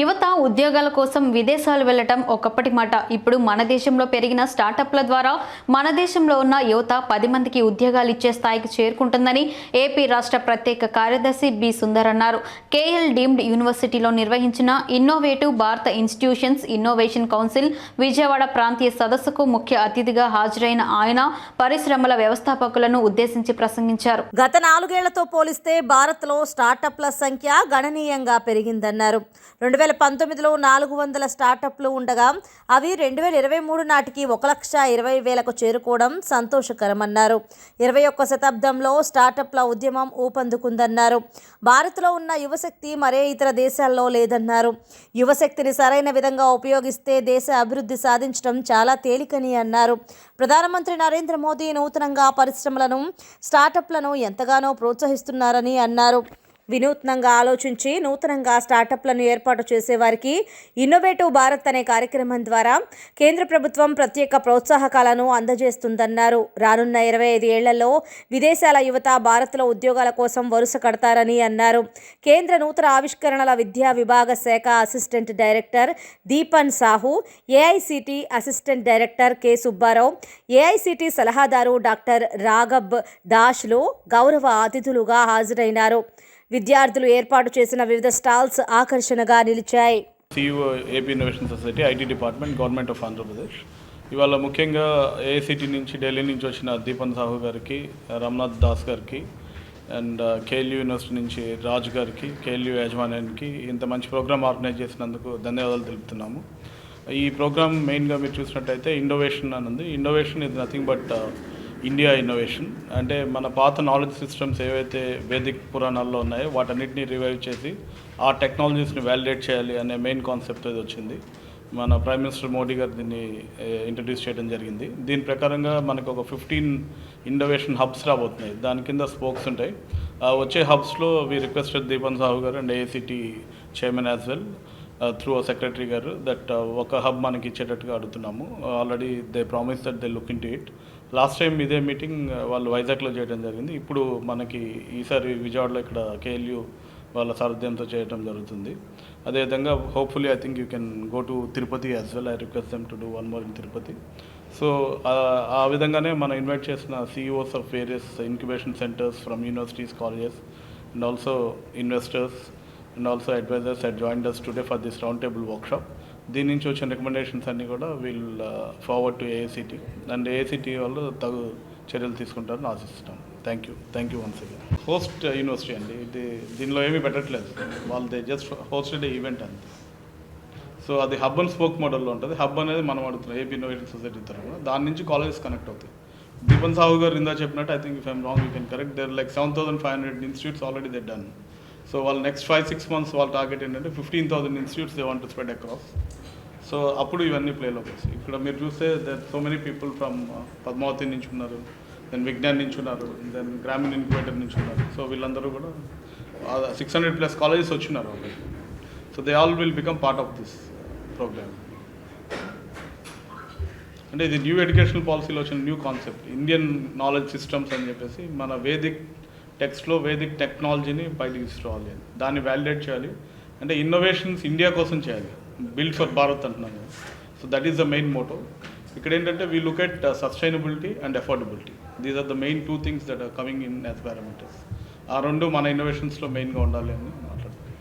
యువత ఉద్యోగాల కోసం విదేశాలు వెళ్ళటం ఒకప్పటి మాట. ఇప్పుడు మన దేశంలో పెరిగిన స్టార్టప్ల ద్వారా మన దేశంలో ఉన్న యువత పది మందికి ఉద్యోగాలు ఇచ్చే స్థాయికి చేరుకుంటుందని ఏపీ రాష్ట్ర ప్రత్యేక కార్యదర్శి బి సుందర్ అన్నారు. కేఎల్ డీమ్డ్ యూనివర్సిటీలో నిర్వహించిన ఇన్నోవేటివ్ భారత ఇన్స్టిట్యూషన్స్ ఇన్నోవేషన్ కౌన్సిల్ విజయవాడ ప్రాంతీయ సదస్సుకు ముఖ్య అతిథిగా హాజరైన ఆయన పరిశ్రమల వ్యవస్థాపకులను ఉద్దేశించి ప్రసంగించారు. గత నాలుగేళ్ళతో పోలిస్తే భారత్లో స్టార్టప్ల సంఖ్య గణనీయంగా పెరిగిందన్నారు. రెండు వేల పంతొమ్మిదిలో నాలుగు వందల స్టార్టప్లు ఉండగా అవి రెండు వేల ఇరవై మూడు నాటికి ఒక లక్ష ఇరవై వేలకు చేరుకోవడం సంతోషకరమన్నారు. ఇరవై ఒక్క శతాబ్దంలో స్టార్టప్ల ఉద్యమం ఊపందుకుందన్నారు. భారత్లో ఉన్న యువశక్తి మరే ఇతర దేశాల్లో లేదన్నారు. యువశక్తిని సరైన విధంగా ఉపయోగిస్తే దేశ అభివృద్ధి సాధించడం చాలా తేలికని అన్నారు. ప్రధానమంత్రి నరేంద్ర మోదీ నూతనంగా పరిశ్రమలను స్టార్టప్లను ఎంతగానో ప్రోత్సహిస్తున్నారని అన్నారు. వినూత్నంగా ఆలోచించి నూతనంగా స్టార్టప్లను ఏర్పాటు చేసేవారికి ఇన్నోవేటివ్ భారత్ అనే కార్యక్రమం ద్వారా కేంద్ర ప్రభుత్వం ప్రత్యేక ప్రోత్సాహకాలను అందజేస్తుందన్నారు. రానున్న ఇరవై ఐదు ఏళ్ళలో విదేశాల యువత భారత్లో ఉద్యోగాల కోసం వరుస కడతారని అన్నారు. కేంద్ర నూతన ఆవిష్కరణల విద్యా విభాగ శాఖ assistant director Deepan Sahu AICTE assistant director K. Subbarao AICTE సలహాదారు డాక్టర్ రాఘబ్ దాష్లు గౌరవ అతిథులుగా హాజరైనారు. విద్యార్థులు ఏర్పాటు చేసిన వివిధ స్టాల్స్ ఆకర్షణగా నిలిచాయి. CEO AP innovation society IT department government of Andhra Pradesh ఇవాళ ముఖ్యంగా ఏఐసిటీ నుంచి ఢిల్లీ నుంచి వచ్చిన దీపన్ సాహు గారికి రమ్నాథ్ దాస్ గారికి అండ్ కేఎల్యూ యూనివర్సిటీ నుంచి రాజ్ గారికి కేఎల్యూ యాజమాన్యానికి ఇంత మంచి ప్రోగ్రామ్ ఆర్గనైజ్ చేసినందుకు ధన్యవాదాలు తెలుపుతున్నాము. ఈ ప్రోగ్రామ్ మెయిన్గా మీరు చూసినట్టయితే ఇండోవేషన్ అని ఉంది. ఇండోవేషన్ ఇది నథింగ్ బట్ ఇండియా ఇన్నోవేషన్ అంటే మన పాత నాలెడ్జ్ సిస్టమ్స్ ఏవైతే వేదిక్ పురాణాల్లో ఉన్నాయో వాటన్నిటిని రివైవ్ చేసి ఆ టెక్నాలజీస్ని వ్యాలిడేట్ చేయాలి అనే మెయిన్ కాన్సెప్ట్ అది వచ్చింది. మన ప్రైమ్ మినిస్టర్ మోడీ గారు దీన్ని ఇంట్రడ్యూస్ చేయడం జరిగింది. దీని ప్రకారంగా మనకు ఒక ఫిఫ్టీన్ ఇండోవేషన్ హబ్స్ రాబోతున్నాయి. దాని కింద స్పోక్స్ ఉంటాయి. వచ్చే హబ్స్లో వి requested Deepan Sahu garu and AICTE chairman as well through secretary garu that ఒక హబ్ మనకి ఇచ్చేటట్టుగా అడుగుతున్నాము. Already they promise that they look into it last time ఇదే మీటింగ్ వాళ్ళు వైజాగ్లో చేయడం జరిగింది. ఇప్పుడు మనకి ఈసారి విజయవాడలో ఇక్కడ కేఎల్యూ వాళ్ళ సారథ్యంతో చేయడం జరుగుతుంది. అదేవిధంగా hopefully I think you can go to Tirupati as well. I request them to do one more in Tirupati. So ఆ విధంగానే మనం ఇన్వైట్ చేసిన CEOs of various incubation centres from universities colleges and also investors and also advisors had join us today for this round table workshop దీని నుంచి వచ్చిన recommendations అన్నీ కూడా will forward to AICTE and AICTE వాళ్ళు తగు చర్యలు తీసుకుంటారని ఆశిస్తున్నాం. Thank you thank you once again host university అండి. ఇది దీనిలో ఏమీ పెట్టట్లేదు. వాళ్ళు దే జస్ట్ హోస్టెడ్ ఈవెంట్ అంతే. సో అది హబ్ అండ్ స్పోక్ మోడల్లో ఉంటుంది. హబ్ అనేది మనం అడుగుతున్నాం. ఏపీ ఇన్నోవేషన్ సొసైటీ తరఫున. దాని నుంచి కాలేజెస్ కనెక్ట్ అవుతాయి. దీపన్ సాహు గారు ఇందా చెప్పినట్టు I think if I'm wrong you can correct there like seven thousand five hundred institutes already they done so వాళ్ళ నెక్స్ట్ ఫైవ్ సిక్స్ మంత్స్ వాళ్ళ టార్గెట్ ఏంటంటే fifteen thousand institutes they want spread across so అప్పుడు ఇవన్నీ ప్లేలోకి వస్తాయి ఇక్కడ మీరు చూస్తే there so many people from Padmavati నుంచి ఉన్నారు దెన్ విజ్ఞాన్ నుంచి ఉన్నారు దెన్ గ్రామీణ ఇన్క్యుబేటర్ నుంచి ఉన్నారు. సో వీళ్ళందరూ కూడా సిక్స్ హండ్రెడ్ ప్లస్ కాలేజెస్ వచ్చినారు already so they all will become part of this programme అంటే ఇది న్యూ ఎడ్యుకేషనల్ పాలసీలో వచ్చిన new concept Indian knowledge systems అని చెప్పేసి మన వేదిక్ టెక్స్ట్లో వేదిక్ టెక్నాలజీని బయటికి తీసుకురావాలి. అని దాన్ని వ్యాలిడేట్ చేయాలి. అంటే ఇన్నోవేషన్స్ ఇండియా కోసం చేయాలి. బిల్డ్ ఫర్ భారత్ అంటున్నాను so that is the main motto ఇక్కడ ఏంటంటే we look at sustainability and affordability these are the main two things that are coming in as parameters ఆ రెండు మన ఇన్నోవేషన్స్లో మెయిన్గా ఉండాలి అని